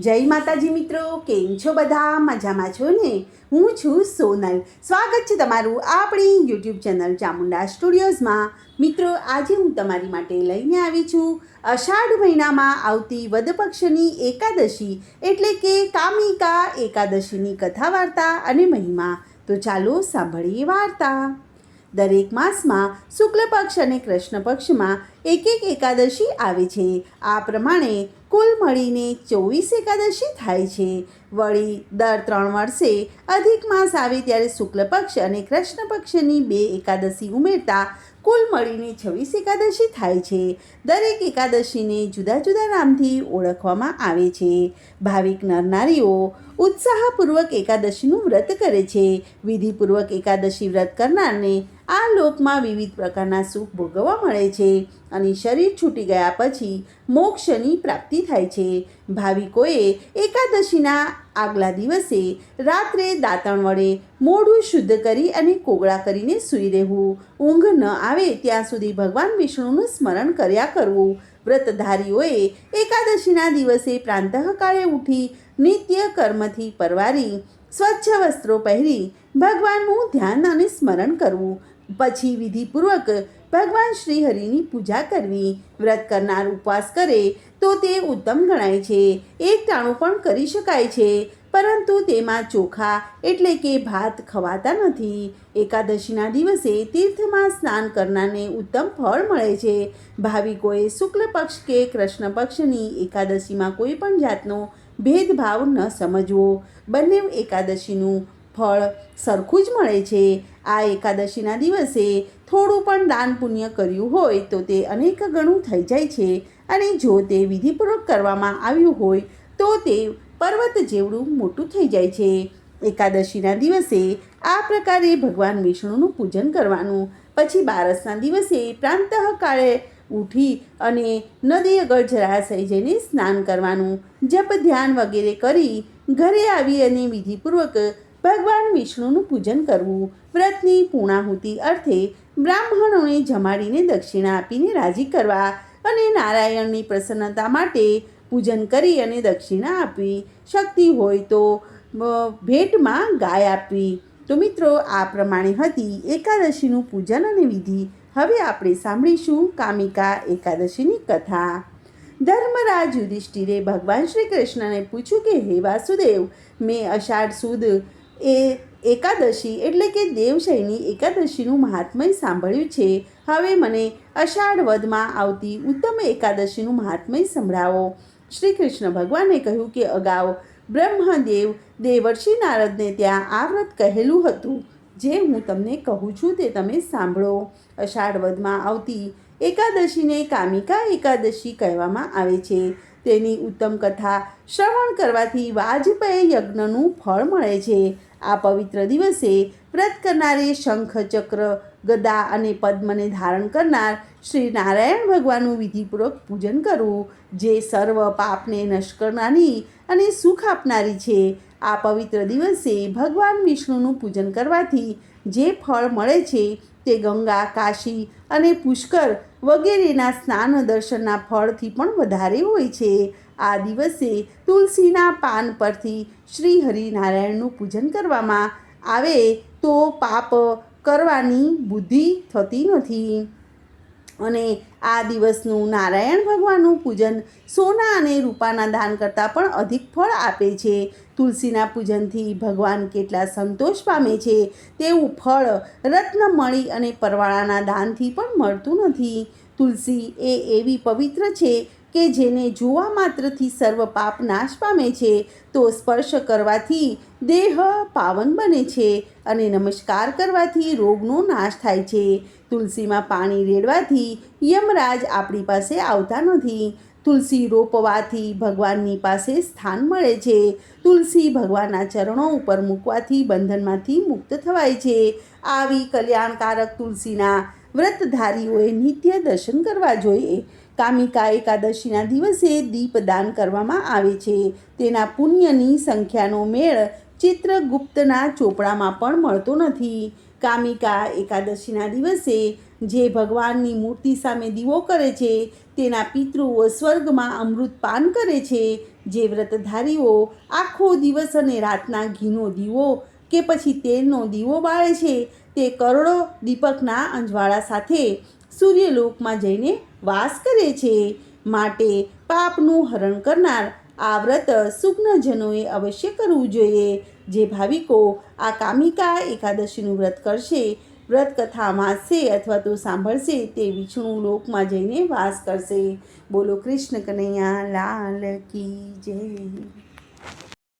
જય માતાજી મિત્રો, કેમ છો બધા? મજામાં છો ને? હું છું સોનલ. સ્વાગત છે તમારું આપણી યુટ્યુબ ચેનલ ચામુંડા સ્ટુડિયોઝમાં. મિત્રો, આજે હું તમારી માટે લઈને આવી છું. અષાઢ મહિનામાં આવતી વદપક્ષની એકાદશી, એટલે કે કામિકા એકાદશીની કથા વાર્તા અને મહિમા. તો ચાલો સાંભળીએ વાર્તા. દરેક માસમાં શુક્લ પક્ષ અને કૃષ્ણ પક્ષમાં એક એક એકાદશી આવે છે. આ પ્રમાણે કુલ મળીને ચોવીસ એકાદશી થાય છે. વળી દર ત્રણ વર્ષે અધિક માસ આવે ત્યારે શુક્લ પક્ષ અને કૃષ્ણ પક્ષની બે એકાદશી ઉમેરતા કુલ મળીને છવ્વીસ એકાદશી થાય છે. દરેક એકાદશીને જુદા જુદા નામથી ઓળખવામાં આવે છે. ભાવિક નરનારીઓ ઉત્સાહપૂર્વક એકાદશીનું વ્રત કરે છે. વિધિપૂર્વક એકાદશી વ્રત કરનારને આ લોકમાં વિવિધ પ્રકારના સુખ ભોગવવા મળે છે અને શરીર છૂટી ગયા પછી મોક્ષની પ્રાપ્તિ થાય છે. ભાવિકોએ એકાદશીના આગલા દિવસે રાત્રે દાંતણ વડે મોઢું શુદ્ધ કરી અને કોગળા કરીને સૂઈ રહેવું. ઊંઘ ન આવે ત્યાં સુધી ભગવાન વિષ્ણુનું સ્મરણ કર્યા કરવું. વ્રતધારીઓએ એકાદશીના દિવસે પ્રાંતઃકાળે ઉઠી નિત્ય કર્મથી પરવારી, સ્વચ્છ વસ્ત્રો પહેરી ભગવાનનું ધ્યાન અને સ્મરણ કરવું. પછી વિધિપૂર્વક ભગવાન શ્રી હરિની પૂજા કરવી. વ્રત કરનાર ઉપવાસ કરે તો તે ઉત્તમ ગણાય છે. એક ટાણું પણ કરી શકાય છે. પરંતુ તેમાં ચોખા એટલે કે ભાત ખવાતા નથી. એકાદશીના દિવસે તીર્થમાં સ્નાન કરનારને ઉત્તમ ફળ મળે છે. ભાવિકોએ શુક્લ પક્ષ કે કૃષ્ણ પક્ષની એકાદશીમાં કોઈ પણ જાતનો ભેદભાવ ન સમજવો. બંને એકાદશીનું ફળ સરખું જ મળે છે. આ એકાદશીના દિવસે થોડું પણ દાન પુણ્ય કર્યું હોય તો તે અનેક ગણું થઈ જાય છે. અને જો તે વિધિપૂર્વક કરવામાં આવ્યું હોય તો તે પર્વત જેવડું મોટું થઈ જાય છે. એકાદશીના દિવસે આ પ્રકારે ભગવાન વિષ્ણુનું પૂજન કરવાનું. પછી બારસના દિવસે પ્રાંતઃકાળે ઉઠી અને નદી આગળ જળાશય જઈને સ્નાન કરવાનું. જપ, ધ્યાન વગેરે કરી ઘરે આવી અને વિધિપૂર્વક ભગવાન વિષ્ણુનું પૂજન કરવું. વ્રતની પૂર્ણાહુતિ અર્થે બ્રાહ્મણોને જમાડીને દક્ષિણા આપીને રાજી કરવા અને નારાયણની પ્રસન્નતા માટે પૂજન કરી અને દક્ષિણા આપવી. શક્તિ હોય તો ભેટમાં ગાય આપવી. તો મિત્રો, આ પ્રમાણે હતી એકાદશીનું પૂજન અને વિધિ. હવે આપણે સાંભળીશું કામિકા એકાદશીની કથા. ધર્મરાજ યુધિષ્ઠિરે ભગવાન શ્રી કૃષ્ણને પૂછ્યું કે, હે વાસુદેવ, મેં અષાઢ સુદ એ એકાદશી એટલે કે દેવશયની એકાદશીનું મહાત્મય સાંભળ્યું છે. હવે મને અષાઢ વધમાં આવતી ઉત્તમ એકાદશીનું મહાત્મય સંભળાવો. શ્રી કૃષ્ણ ભગવાને કહ્યું કે અગાઉ બ્રહ્મદેવ દેવર્ષિ નારદને ત્યાં આ વ્રત કહેલું હતું. જે હું તમને કહું છું તે તમે સાંભળો. અષાઢ વધમાં આવતી એકાદશીને કામિકા એકાદશી કહેવામાં આવે છે. તેની ઉત્તમ કથા શ્રવણ કરવાથી વાજપેય યજ્ઞનું ફળ મળે છે. આ પવિત્ર દિવસે વ્રત કરનારે શંખ ચક્ર ગદા અને પદ્મને ધારણ કરનાર શ્રી નારાયણ ભગવાનનું વિધિપૂર્વક પૂજન કરવું, જે સર્વ પાપને નશ કરનારી અને સુખ આપનારી છે. આ પવિત્ર દિવસે ભગવાન વિષ્ણુનું પૂજન કરવાથી જે ફળ મળે છે તે ગંગા, કાશી અને પુષ્કર વગેરેના સ્નાન દર્શનના ફળથી પણ વધારે હોય છે. આ દિવસે તુલસીના પાન પરથી શ્રી હરિનારાયણનું પૂજન કરવામાં આવે તો પાપ કરવાની બુદ્ધિ થતી નથી. અને આ દિવસનું નારાયણ ભગવાનનું પૂજન સોના અને રૂપાના દાન કરતાં પણ અધિક ફળ આપે છે. તુલસીના પૂજનથી ભગવાન કેટલા સંતોષ પામે છે તેવું ફળ રત્નમણી અને પરવાળાના દાનથી પણ મળતું નથી. તુલસી એ એવી પવિત્ર છે કે જેને જોવા માત્રથી સર્વ પાપ નાશ પામે છે. તો સ્પર્શ કરવાથી દેહ પાવન બને છે અને નમસ્કાર કરવાથી રોગનો નાશ થાય છે. તુલસીમાં પાણી રેડવાથી યમરાજ આપણી પાસે આવતા નથી. તુલસી રોપવાથી ભગવાનની પાસે સ્થાન મળે છે. તુલસી ભગવાનના ચરણો ઉપર મૂકવાથી બંધનમાંથી મુક્ત થવાય છે. આવી કલ્યાણકારક તુલસીના વ્રતધારીઓએ નિત્ય દર્શન કરવા જોઈએ. કામિકા એકાદશીના દિવસે દીપદાન કરવામાં આવે છે. તેના પુણ્યની સંખ્યાનો મેળ ચિત્રગુપ્તના ચોપડામાં પણ મળતો નથી. કામિકા એકાદશીના દિવસે જે ભગવાનની મૂર્તિ સામે દીવો કરે છે, તેના પિતૃઓ સ્વર્ગમાં અમૃત પાન કરે છે. જે વ્રતધારીઓ આખો દિવસ અને રાતના ઘીનો દીવો કે પછી તેલનો દીવો બાળે છે, તે કરોડો દીપકના અંજવાળા સાથે સૂર્યલોકમાં જઈને વાસ કરે છે. માટે પાપનું હરણ કરનાર આ વ્રત સુગ્નજનોએ અવશ્ય કરવું જોઈએ. જે ભાવિકો આ કામિકા એકાદશીનું વ્રત કરશે, વ્રત કથા વાંચશે અથવા તો સાંભળશે તે વિષ્ણુ લોકમાં જઈને વાસ કરશે. બોલો કૃષ્ણ કનૈયા, લાલ કી જય.